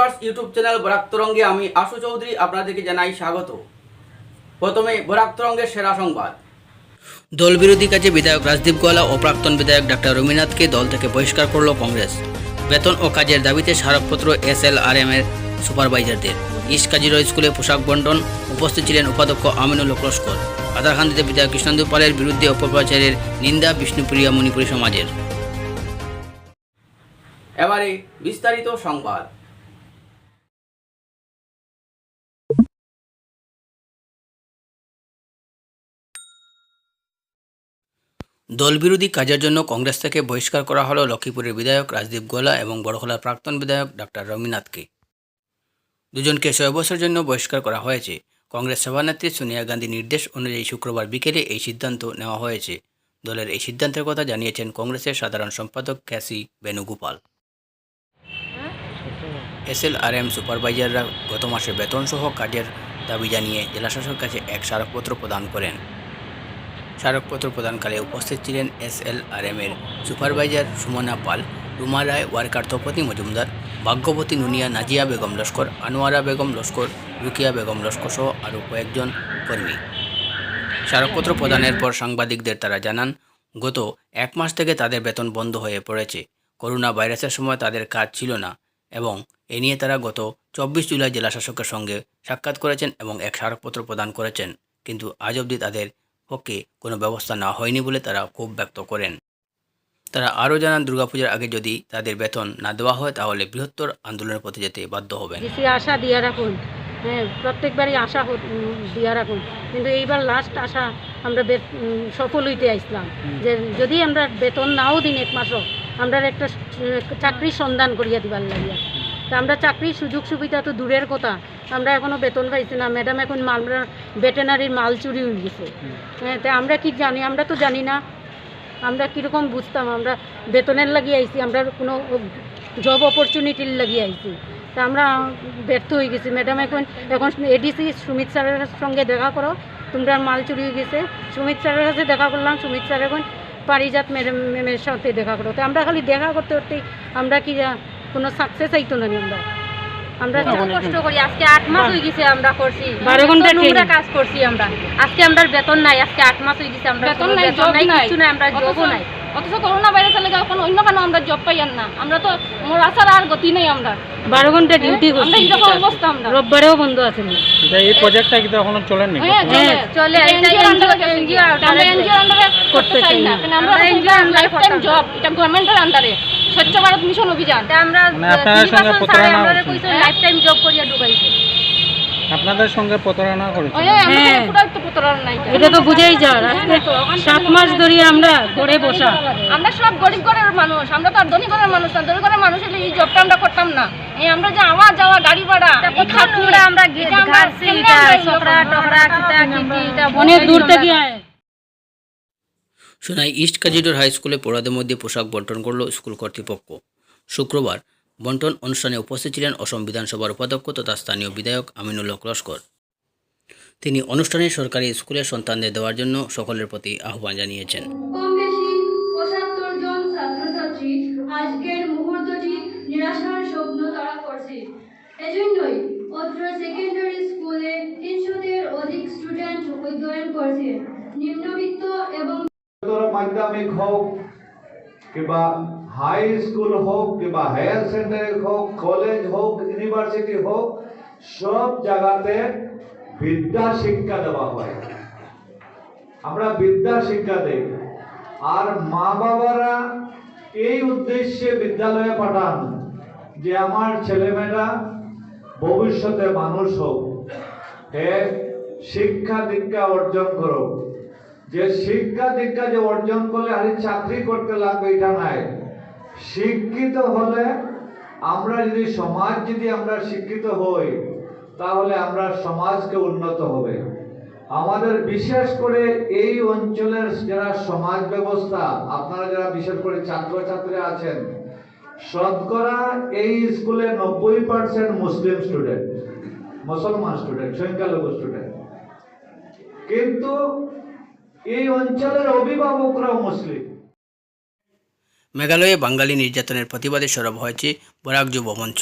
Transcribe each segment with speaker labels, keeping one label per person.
Speaker 1: Viewers, YouTube channel Barak তরঙ্গে আমি আশু চৌধুরী আপনাদেরকে জানাই স্বাগত। প্রথমে বরাক তরঙ্গের সেরা সংবাদ। দল বিরোধী কাজে বিধায়ক রাজদীপ গোয়ালা ও প্রাক্তন বিধায়ক ডাক্তার রবীন্দ্রনাথকে দল থেকে বহিষ্কার করল কংগ্রেস। বেতন ও কাজের দাবিতে স্মারকপত্র, এস এল আর এম এর সুপারভাইজারদের। ইস্ট কাজিরো স্কুলে পোশাক বন্টন, উপস্থিত ছিলেন উপাধ্যক্ষ আমিনুল লস্কর। আধারকান্দিতে বিধায়ক কৃষ্ণেন্দু পালের বিরুদ্ধে অপপ্রচারের নিন্দা বিষ্ণুপ্রিয়া মণিপুরী সমাজের। এবারে বিস্তারিত সংবাদ। দলবিরোধী কাজের জন্য কংগ্রেস থেকে বহিষ্কার করা হলো লক্ষ্মীপুরের বিধায়ক রাজদীপ গোলা এবং বড়খলার প্রাক্তন বিধায়ক ডাক্তার রবীন্দ্রনাথকে। দুজনকে ছয় বছরের জন্য বহিষ্কার করা হয়েছে। কংগ্রেস সভানেত্রী সোনিয়া গান্ধীর নির্দেশ অনুযায়ী শুক্রবার বিকেলে এই সিদ্ধান্ত নেওয়া হয়েছে। দলের এই সিদ্ধান্তের কথা জানিয়েছেন কংগ্রেসের সাধারণ সম্পাদক ক্যাসি বেণুগোপাল। এসএলআরএম সুপারভাইজাররা গত মাসে বেতনসহ কাজের দাবি জানিয়ে জেলাশাসকের কাছে এক স্মারকপত্র প্রদান করেন। স্মারকপত্র প্রদানকালে উপস্থিত ছিলেন এসএলআরএমের সুপারভাইজার সুমনা পাল, রুমা রায়, ওয়ার্কার তপতি মজুমদার, ভাগ্যবতী নুনিয়া, নাজিয়া বেগম লস্কর, আনোয়ারা বেগম লস্কর, রুকিয়া বেগম লস্কর সহ আরও কয়েকজন কর্মী। স্মারকপত্র প্রদানের পর সাংবাদিকদের তারা জানান, গত এক মাস থেকে তাদের বেতন বন্ধ হয়ে পড়েছে। করোনা ভাইরাসের সময় তাদের কাজ ছিল না এবং এ নিয়ে তারা গত চব্বিশ জুলাই জেলা শাসকের সঙ্গে সাক্ষাৎ করেছেন এবং এক স্মারকপত্র প্রদান করেছেন। কিন্তু আজ অবধি তাদের পক্ষে কোনো ব্যবস্থা না হয়নি বলে তারা ক্ষোভ ব্যক্ত করেন। তারা আরও জানান দুর্গাপূজার আগে যদি তাদের বেতন না দেওয়া হয় তাহলে বৃহত্তর আন্দোলনের পথে যেতে বাধ্য হবেন।
Speaker 2: বেশি আশা দিয়া রাখুন। হ্যাঁ প্রত্যেকবারই আশা দিয়া রাখুন। কিন্তু এইবার লাস্ট আশা আমরা সফল হইতে আইসলাম যে যদি আমরা বেতন নাও দিন এক মাসও আমরা একটা চাকরির সন্ধান করিয়া দিবার লাগিয়া। তা আমরা চাকরির সুযোগ সুবিধা তো দূরের কথা। আমরা এখনও বেতন পাইছি না। ম্যাডাম এখন মাল ভেটেনারির মাল চুরি হয়ে গেছে। হ্যাঁ তা আমরা কি জানি? আমরা তো জানি না। আমরা কীরকম বুঝতাম? আমরা বেতনের লাগিয়ে আইছি, আমরা কোনো জব অপরচুনিটির লাগিয়ে আইছি। তা আমরা ব্যর্থ হয়ে গেছি। ম্যাডাম এখন এখন এডিসি সুমিত স্যারের সঙ্গে দেখা করো। তোমরা মাল চুরি হয়ে গেছে। সুমিত স্যারের কাছে দেখা করলাম। সুমিত স্যার এখন পারিজাত ম্যাডাম, ম্যামের সাথে দেখা করো। তো আমরা খালি দেখা করতে করতেই আমরা কি, কোনো সাকসেস আইতো না আমরা। আমরা
Speaker 3: কষ্ট করি আজকে আট মাস হয়ে গেছে আমরা করছি।
Speaker 2: বারো
Speaker 3: ঘণ্টা নোংরা কাজ করছি আমরা। আজকে আমরা বেতন নাই আজকে আট মাস হয়ে গেছে আমরা
Speaker 4: বেতন নাই, job নাই।
Speaker 3: কিছু নাই আমরা জবও নাই।
Speaker 4: অথচ করোনা ভাইরাসের লেগে এখন অন্য কেন আমরা জব পাইয়ান না। আমরা তো মোর আসার আর গতি নেই আমরা।
Speaker 2: বারো ঘণ্টা ডিউটি করছি।
Speaker 4: এরকম অবস্থা আমরা।
Speaker 2: রোববারেও বন্ধ আছে না
Speaker 5: এই প্রজেক্টটা কিন্তু এখনও চলেনি
Speaker 4: হ্যাঁ চলে
Speaker 3: চলে,
Speaker 4: এটা
Speaker 3: এটা
Speaker 4: NGO র
Speaker 3: NGO
Speaker 4: under এ
Speaker 3: NGO
Speaker 4: গেছে। আমরা এনজিওর আন্ডারে করতে চাই না। আমরা
Speaker 3: আমরা
Speaker 4: লাইফ টাইম জব এটা গভর্নমেন্টের আন্ডারে স্বচ্ছ ভারত মিশন অভিযান
Speaker 3: আমরা
Speaker 5: মানে আপনাদের সঙ্গে প্রতারণা
Speaker 3: আমরা
Speaker 5: হচ্ছে।
Speaker 3: কইছে লাইফ টাইম জব করিয়া ঢুকাইছে
Speaker 5: আপনাদের সঙ্গে প্রতারণা করেছে
Speaker 4: ওই আমরা
Speaker 2: হ্যাঁ।
Speaker 4: পুরো তো প্রতারণা নাই
Speaker 2: এটা তো বুঝেই যায় সাত মাস ধরে আমরা ঘরে বসা
Speaker 4: আমরা সব গরিব ঘরের মানুষ আমরা তো আর ধনী ঘরের মানুষ না ধনী ঘরের মানুষ এই জবটা আমরা করতাম না এই আমরা যে আওয়া যাওয়া গাড়ি ভাড়া
Speaker 3: আমরা
Speaker 2: অনেক দূর থেকে আয়
Speaker 1: সোনাই ইস্ট কাজিডোর হাই স্কুলে পড়াদের মধ্যে পোশাক বন্টন করল স্কুল কর্তৃপক্ষ। শুক্রবার বন্টন অনুষ্ঠানে উপস্থিত ছিলেন অসম বিধানসভার উপাধ্যক্ষ তথা স্থানীয় বিধায়ক আমিনুল হক লস্কর। তিনি অনুষ্ঠানে সরকারি স্কুলের সন্তানদের দেওয়ার জন্য সকলের প্রতি আহ্বান জানিয়েছেন।
Speaker 6: মাধ্যমিক হোক, কিংবা হাই স্কুল হোক, কিংবা হায়ার সেকেন্ডারি হোক কলেজ হোক ইউনিভার্সিটি হোক, সব জায়গাতে বিদ্যা শিক্ষা দেওয়া হয়। আমরা বিদ্যা শিক্ষা দেই। আর মা বাবারা এই উদ্দেশ্যে বিদ্যালয়ে পাঠান যে আমার ছেলেমেয়েরা ভবিষ্যতে মানুষ হোক শিক্ষা দীক্ষা অর্জন করো যে শিক্ষা দীক্ষা যে অর্জন করলে আরে চাকরি করতে লাগবে, এটা নাই। শিক্ষিত হলে আমরা যদি সমাজ যদি আমরা শিক্ষিত হই, তাহলে আমরা সমাজকে উন্নত হবে। আমাদের বিশেষ করে এই অঞ্চলের যারা সমাজ ব্যবস্থা, আপনারা যারা বিশেষ করে ছাত্রছাত্রী আছেন, শতকরা এই স্কুলে নব্বই পার্সেন্ট মুসলিম স্টুডেন্ট মুসলমান স্টুডেন্ট সংখ্যালঘু স্টুডেন্ট কিন্তু এই অঞ্চলের অভিভাবকরাও মুসলিম।
Speaker 1: মেঘালয়ে বাঙালি নির্যাতনের প্রতিবাদে সরব হয়েছে বরাক যুব মঞ্চ।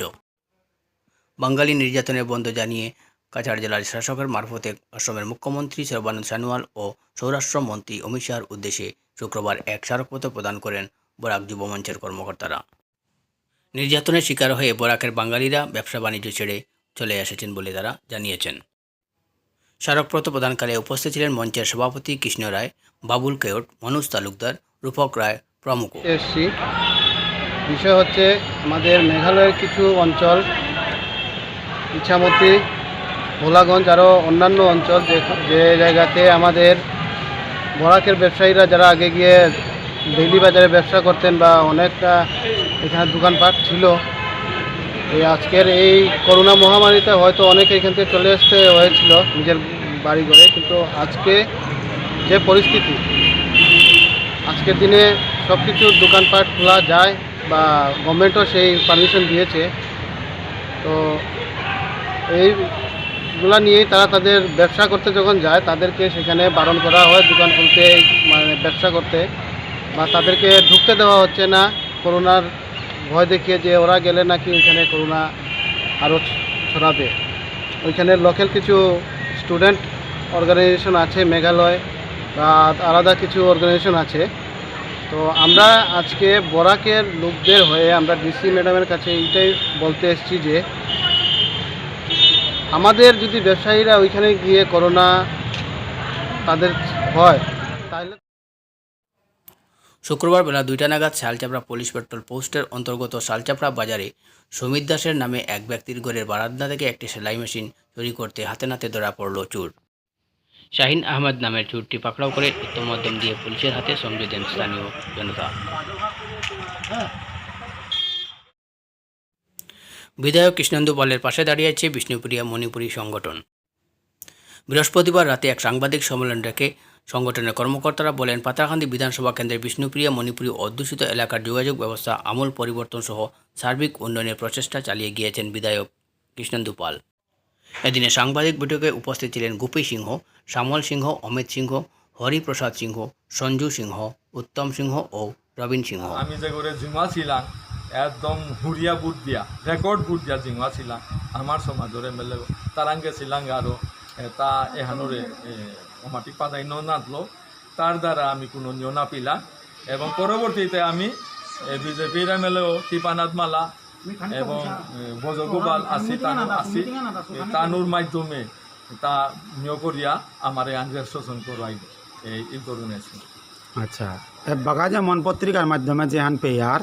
Speaker 1: বাঙালি নির্যাতনের বন্ধ জানিয়ে কাছাড় জেলার শাসকের মারফতে অসমের মুখ্যমন্ত্রী সর্বানন্দ সোনোয়াল ও স্বরাষ্ট্রমন্ত্রী অমিত শাহর উদ্দেশ্যে শুক্রবার এক স্মারকপত্র প্রদান করেন বরাক যুব মঞ্চের কর্মকর্তারা। নির্যাতনের শিকার হয়ে বরাকের বাঙালিরা ব্যবসা বাণিজ্য ছেড়ে চলে এসেছেন বলে তারা জানিয়েছেন। স্মারকপত্র প্রদানকালে উপস্থিত ছিলেন মঞ্চের সভাপতি কৃষ্ণ রায়, বাবুল কেওট, মনোজ তালুকদার, রূপক রায় প্রমুখ।
Speaker 7: এসছি। বিষয় হচ্ছে আমাদের মেঘালয়ের কিছু অঞ্চল, ইছামতি, ভোলাগঞ্জ আরও অন্যান্য অঞ্চল যে যে জায়গাতে আমাদের বরাকের ব্যবসায়ীরা যারা আগে গিয়ে ডেইলি বাজারে ব্যবসা করতেন বা অনেকটা এখানে দোকানপাট ছিল এই আজকের এই করোনা মহামারীতে হয়তো অনেকে এখান থেকে চলে আসতে হয়েছিল নিজের বাড়ি ঘরে, কিন্তু আজকে যে পরিস্থিতি, আজকের দিনে সব কিছু দোকানপাট খোলা যায় বা গভর্নমেন্টও সেই পারমিশন দিয়েছে। তো এইগুলা নিয়েই তারা তাদের ব্যবসা করতে যখন যায়, তাদেরকে সেখানে বারণ করা হয় দোকান খুলতে মানে ব্যবসা করতে। বা তাদেরকে ঢুকতে দেওয়া হচ্ছে না, করোনার ভয় দেখিয়ে যে ওরা গেলে নাকি ওইখানে করোনা আরও ছড়াবে। ওইখানে লোকাল কিছু স্টুডেন্ট অর্গানাইজেশন আছে, মেঘালয় বা আলাদা কিছু অর্গানাইজেশন আছে। তো আমরা আজকে বরাকের লোকদের হয়ে আমরা ডিসি ম্যাডামের কাছে এইটাই বলতে এসেছি যে, আমাদের যদি ব্যবসায়ীরা ওইখানে গিয়ে করোনা তাদের হয়
Speaker 1: শুক্রবার বেলা দুইটা নাগাদ শালচাপড়া পুলিশ পেট্রোল পোস্টের অন্তর্গত শালচাপড়া বাজারে সুমিত দাসের নামে এক ব্যক্তির ঘরের বারান্দা থেকে একটি সেলাই মেশিন চুরি করতে হাতে নাতে ধরা পড়ল চোর। শাহিন আহমেদ নামের চোরটি পাকড়াও করে উত্তমধ্যম দিয়ে পুলিশের হাতে সমঝে দেন স্থানীয় জনতা। বিধায়ক কৃষ্ণেন্দু পালের পাশে দাঁড়িয়েছে বিষ্ণুপ্রিয়া মণিপুরী সংগঠন। বৃহস্পতিবার রাতে এক সাংবাদিক সম্মেলন রেখে সংগঠনের কর্মকর্তারা বলেন পাতারকান্দি বিধানসভা কেন্দ্রের বিষ্ণুপ্রিয়া, মণিপুরী অধ্যুষিত এলাকার যোগাযোগ ব্যবস্থা, আমূল পরিবর্তন সহ সার্বিক উন্নয়নের প্রচেষ্টা চালিয়ে গিয়েছেন বিধায়ক কৃষ্ণেন্দু পাল। এদিনে সাংবাদিক বৈঠকে উপস্থিত ছিলেন গোপী সিংহ, শ্যামল সিংহ, অমিত সিংহ, হরিপ্রসাদ সিংহ, সঞ্জু সিংহ, উত্তম সিংহ ও রবীন সিংহ।
Speaker 8: আমি যে করে জিমা ছিলাম, একদম হুরিয়া বুট দিয়া রেকর্ড বুট দিয়া জিমা ছিলাম। আমার সমাজের এ, তারাঙ্গে ছিলাম আরও তা এহানোরে মাটি পাতাই ন নাতলো তার দ্বারা আমি কোনো নিয় না পিলাম এবং পরবর্তীতে আমি বিজেপির এম এল এও কৃপানাথ মালা এবং বজগোপাল আসি তানুর আসি তানুর মাধ্যমে তা নিয় করিয়া আমার আনজার শোষণ করাই এই এই করুন
Speaker 9: আচ্ছা এ বাগা যেমন পত্রিকার মাধ্যমে যেহান পেয়ার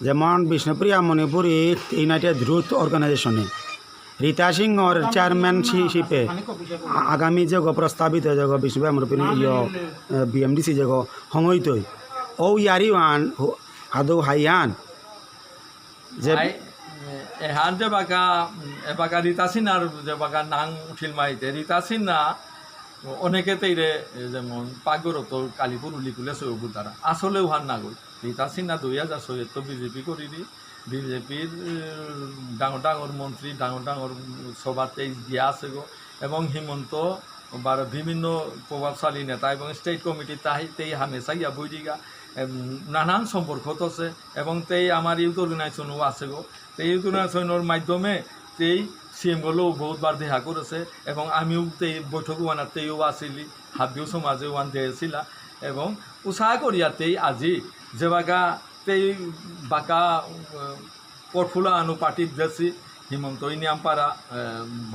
Speaker 9: যেমন বিষ্ণুপ্রিয়া মণিপুরী ইউনাইটেড রুথ অর্গানাইজেশনে রীতা সিংহর চেয়ারম্যানশিপে আগামী যে প্রস্তাবিত যে মণিপুরী ইয় বিএমডিসি যে সময়তই ও ইয়ারি ওয়ান আদৌ হাইয়ান যে
Speaker 8: এহান যে বাকা এবাকা রিতাসিন আর যে বাকা নাং উঠিল মাইতে রিতাসিন না অনেকে তেইরে যেমন পাগরত কালীপুর উলিকুলে সৌবু তারা আসলে উহার না গই রিতাসিন না দুই হাজার ছয় তো বিজেপি করি দি বিজেপির ডাঙর ডাঙর মন্ত্রী ডাঙর ডাঙর সভাতেই দিয়া আছে গো। এবং হিমন্ত বা বিভিন্ন প্রভাবশালী নেতা এবং স্টেট কমিটি তাই, তেই হামেশা ইয়া বৈদিকা নানান সম্পর্ক আছে এবং তেই আমার ইউথ অর্গানাইজেশনও আছে গো। তেই ইউথ অর্গানাইজেশনের মাধ্যমে তেই সিএমগুলোও বহুতবার দেখা করেছে এবং আমিও তেই বৈঠক ওয়ানার তেইও আসিলি হাবিও সমাজে ওয়ান দিয়েছিলা এবং উৎসাহ করিয়াতেই আজি যে বাকা পটফুলা আনু পার্টির দেশি হিমন্ত ইনিয়ামপাড়া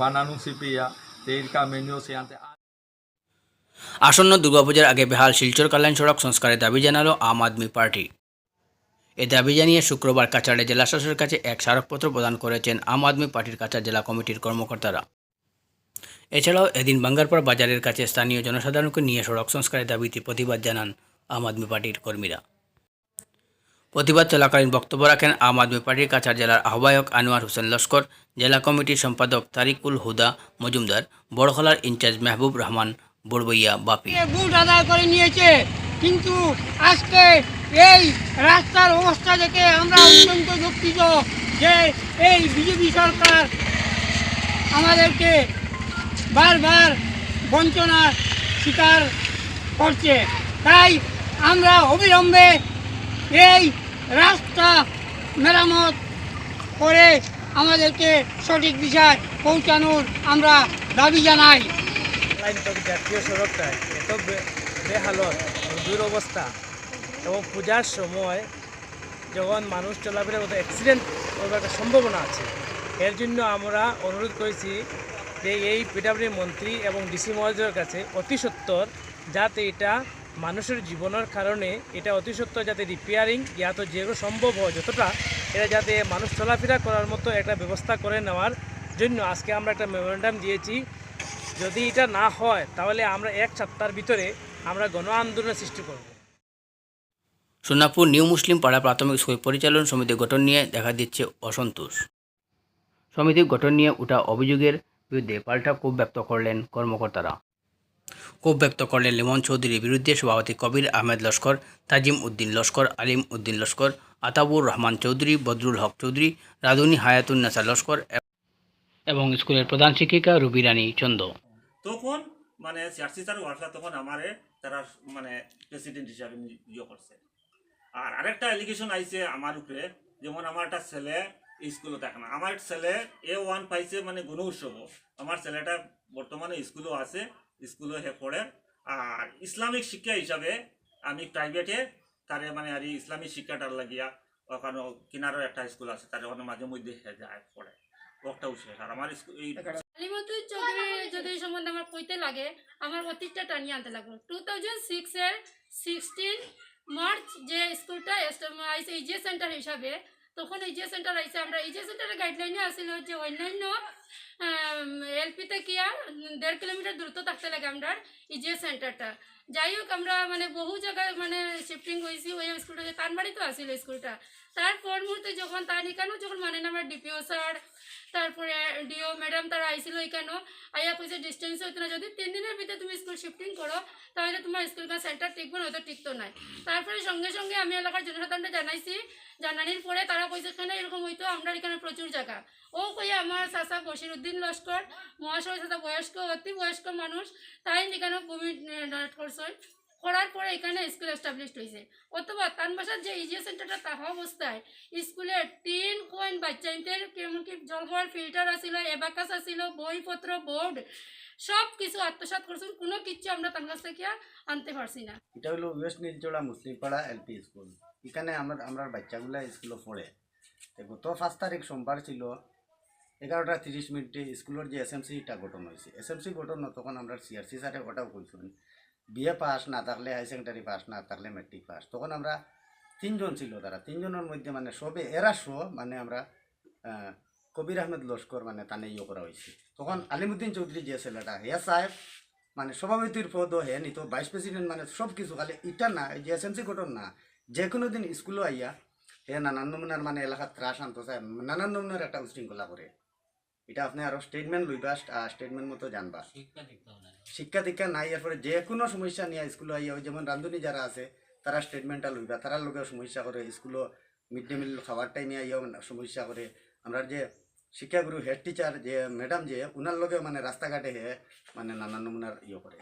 Speaker 8: বানানু সিপিয়া তেইর কামেনিও সিয়ান্তে।
Speaker 1: আসন্ন দুর্গাপূজার আগে বেহাল শিলচর কল্যাণ সড়ক সংস্কারের দাবি জানালো আম আদমি পার্টি। এ দাবি জানিয়ে শুক্রবার কাছাড়ে জেলা শাসকের কাছে এক স্মারকপত্র প্রদান করেছেন আম আদমি পার্টির কাছাড় জেলা কমিটির কর্মকর্তারা। এছাড়াও এদিন বাঙ্গারপাড় বাজারের কাছে স্থানীয় জনসাধারণকে নিয়ে সড়ক সংস্কারের দাবিতে প্রতিবাদ জানান আম আদমি পার্টির কর্মীরা। প্রতিবাদ চলাকালীন বক্তব্য রাখেন আম আদমি পার্টির কাছাড় জেলার আহ্বায়ক আনোয়ার হোসেন লস্কর, জেলা কমিটির সম্পাদক তারিকুল হুদা মজুমদার, বড়খলার ইনচার্জ মেহবুব রহমান, বড়বইয়া বাপি।
Speaker 5: আদায় করে নিয়েছে, কিন্তু আজকে এই রাস্তার অবস্থা দেখে আমরা অত্যন্ত দুঃখিত যে এই বিজেপি সরকার আমাদেরকে বারবার বঞ্চনার শিকার করছে। তাই আমরা অবিলম্বে এই রাস্তা মেরামত করে আমাদেরকে সঠিক দিশায় পৌঁছানোর আমরা দাবি জানাই।
Speaker 10: জাতীয় সড়কটায় এত বেহালত, দুরবস্থা এবং পূজার সময় যখন মানুষ চলাফেরা মতো অ্যাক্সিডেন্ট করবার একটা সম্ভাবনা আছে, এর জন্য আমরা অনুরোধ করেছি যে এই পিডাব্লিউ মন্ত্রী এবং ডিসি মহোদয়ের কাছে অতি সত্বর যাতে এটা মানুষের জীবনের কারণে এটা অতি সত্বর যাতে রিপেয়ারিং ইয়া তো যেগুলো সম্ভব হয়। যতটা এটা যাতে মানুষ চলাফেরা করার মতো একটা ব্যবস্থা করে নেওয়ার জন্য আজকে আমরা একটা মেমোরেন্ডাম দিয়েছি। যদি এটা না হয়, তাহলে আমরা এক সপ্তাহের ভিতরে আমরা গণ আন্দোলনের সৃষ্টি করব।
Speaker 1: সোনাপুর নিউ মুসলিম পাড়া প্রাথমিক স্কুল পরিচালন সমিতি গঠন নিয়ে দেখা দিচ্ছে অসন্তোষ। সমিতির গঠন নিয়ে ওঠা অভিযোগের বিরুদ্ধে পাল্টা ক্ষোভ ব্যক্ত করলেন কর্মকর্তারা। ক্ষোভ ব্যক্ত করলেন লিমন চৌধুরীর বিরুদ্ধে সভাপতি কবির আহমেদ লস্কর, তাজিম উদ্দিন লস্কর, আলিম উদ্দিন লস্কর আতাবুর রহমান চৌধুরী, বদরুল হক চৌধুরী, রাধুনী হায়াতুন নাসা লস্কর এবং স্কুলের প্রধান শিক্ষিকা রুবি রানী চন্দ।
Speaker 11: তখন মানে তখন আমারে তারা মানে প্রেসিডেন্ট হিসাবে নি- ইয়ে করছে। আর আরেকটা এলিগেশন আইছে আমার উপরে, যেমন আমার একটা ছেলে স্কুলে থাকে না। আমার ছেলে এ ওয়ান পাইছে মানে গণ উৎসব আমার ছেলেটা বর্তমানে স্কুলেও আছে। স্কুলে হে পড়ে আর ইসলামিক শিক্ষা হিসাবে আমি প্রাইভেটে তারে মানে আর ইসলামিক শিক্ষাটার লাগিয়া ওখানে কিনারও একটা স্কুল আছে তার ওখানে মাঝে মধ্যে হে যায় পড়ে ওটাও শেষ আর আমার স্কুল এই
Speaker 12: আলিমতুল চৌধুরী যদি সম্বন্ধে আমার কইতে লাগে আমার অতীতটা টানিয়ে আনতে লাগল টু থাউজেন্ড সিক্সের সিক্সটিন মার্চ যে স্কুলটা সেন্টার হিসাবে তখন এই যে সেন্টার আইসে, আমরা এই যে সেন্টারের গাইডলাইনে আসিল যে অন্যান্য এলপিতে কি আর দেড় কিলোমিটার দূরত্ব থাকতে লাগে আমরা এই যে সেন্টারটা। যাই হোক, আমরা মানে বহু জায়গায় মানে শিফটিং হয়েছি ওই স্কুলটা তার বাড়িতেও আসিল স্কুলটা তারপর মুহূর্তে যখন তার এখানেও যখন মানে আমার ডিপিও স্যার তারপরে ডিও ম্যাডাম তারা আইছিল এখানেও আইয়া কইছে ডিস্টেন্স হইতো না। যদি তিন দিনের ভিতরে তুমি স্কুল শিফটিং করো, তাহলে তোমার স্কুলটা সেন্টার টিকবে না, হয়তো টিকতো নাই। তারপরে সঙ্গে সঙ্গে আমি এলাকার জনসাধারণকে জানাইছি। জানানির পরে তারা কইছে, এখানে এরকম হইতো, আমরা এখানে প্রচুর জায়গা। ও কইয়া আমার চাচা বশির উদ্দিন লস্কর, মহাশয় চাচা বয়স্ক, অতি বয়স্ক মানুষ, তাই এখানে ডোনেট করছে। করার পরে এখানে স্কুল এস্টাবলিশড হয়েছে অথবা তানবাসার যে ইজিএ সেন্টারটা তাহা অবস্থায় স্কুলের তিন কোয়েন বাচ্চাইনদের এমনকি জল খাওয়ার ফিল্টার আছিল এবাকাস আছিল বইপত্র বোর্ড সব কিছু আত্মসাৎ করছেন। কোনো কিছু আমরা তার কাছ থেকে আনতে পারছি না।
Speaker 10: এটা হলো west Nilchara Muslimpara LP school এখানে আমরা আমরা বাচ্চাগুলা স্কুলে পড়ে। গত পাঁচ তারিখ সোমবার ছিল। এগারোটা তিরিশ মিনিটে স্কুলের যে এস এসএমসিটা গঠন হয়েছে। এস এসএমসি গঠন তখন আমরা সিআরসি স্যারে ওটাও কইছিলেন। বিএ পাস না থাকলে হাই সেকেন্ডারি পাস না থাকলে মেট্রিক পাস। তখন আমরা তিনজন ছিল তারা। তিনজনের মধ্যে মানে সবে এরা শো মানে আমরা কবির আহমেদ লস্কর মানে তানে ইয়ে করা হয়েছে। তখন আলিমুদ্দিন চৌধুরী যে ছেলেটা, হিয়া সাহেব মানে সভাপতির পদও হে নিত ভাইস প্রেসিডেন্ট মানে সব কিছু খালি ইটা না যে এসএমসি গঠন না যে কোনো দিন স্কুলে আইয়া হে নানান নমুনার মানে এলাকার ত্রাস আনতো নানান নমুনার একটা উশৃঙ্খলা করে। এটা আপনি আরও স্টেটমেন্ট লইবা স্টেটমেন্ট মতো জানবা। শিক্ষা দীক্ষা নাই এরপরে যে কোনো সমস্যা নিয়ে স্কুল আইয়া ওই যেমন রান্ধনি যারা আছে তারা স্টেটমেন্টটা লইবা। তারা লোকে সমস্যা করে স্কুলও মিড ডে মিল খাবার টাইমে আইয়াও সমস্যা করে। আমরা যে শিক্ষাগুরু হেড টিচার যে ম্যাডাম যে ওনার লগে মানে রাস্তাঘাটে হে মানে নানান নমুনার ইয়ে করে।